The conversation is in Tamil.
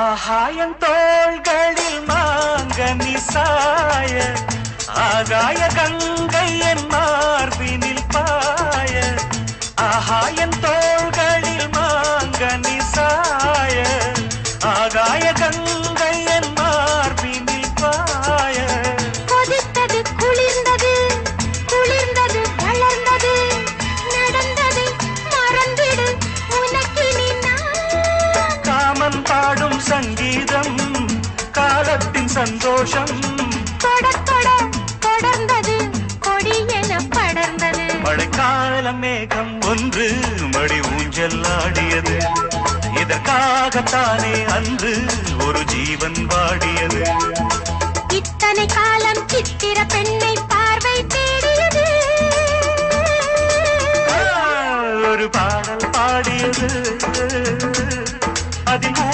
ஆகாயம் தோள்களில் மாங்க நிசாய ஆகாய கங்கை என் மார்பினில் பாய ஆகாய சந்தோஷம். தொட தொட தொடர்ந்தது. கொடி என படர்ந்தது. மழைக்கால மேகம் ஒன்று மடி ஊஞ்சல் ஆடியது. இதற்காகத்தானே அன்று ஒரு ஜீவன் வாடியது. இத்தனை காலம் சித்திர பெண்ணை பார்வை தேடியது. ஒரு பாடல் பாடியது. அதில்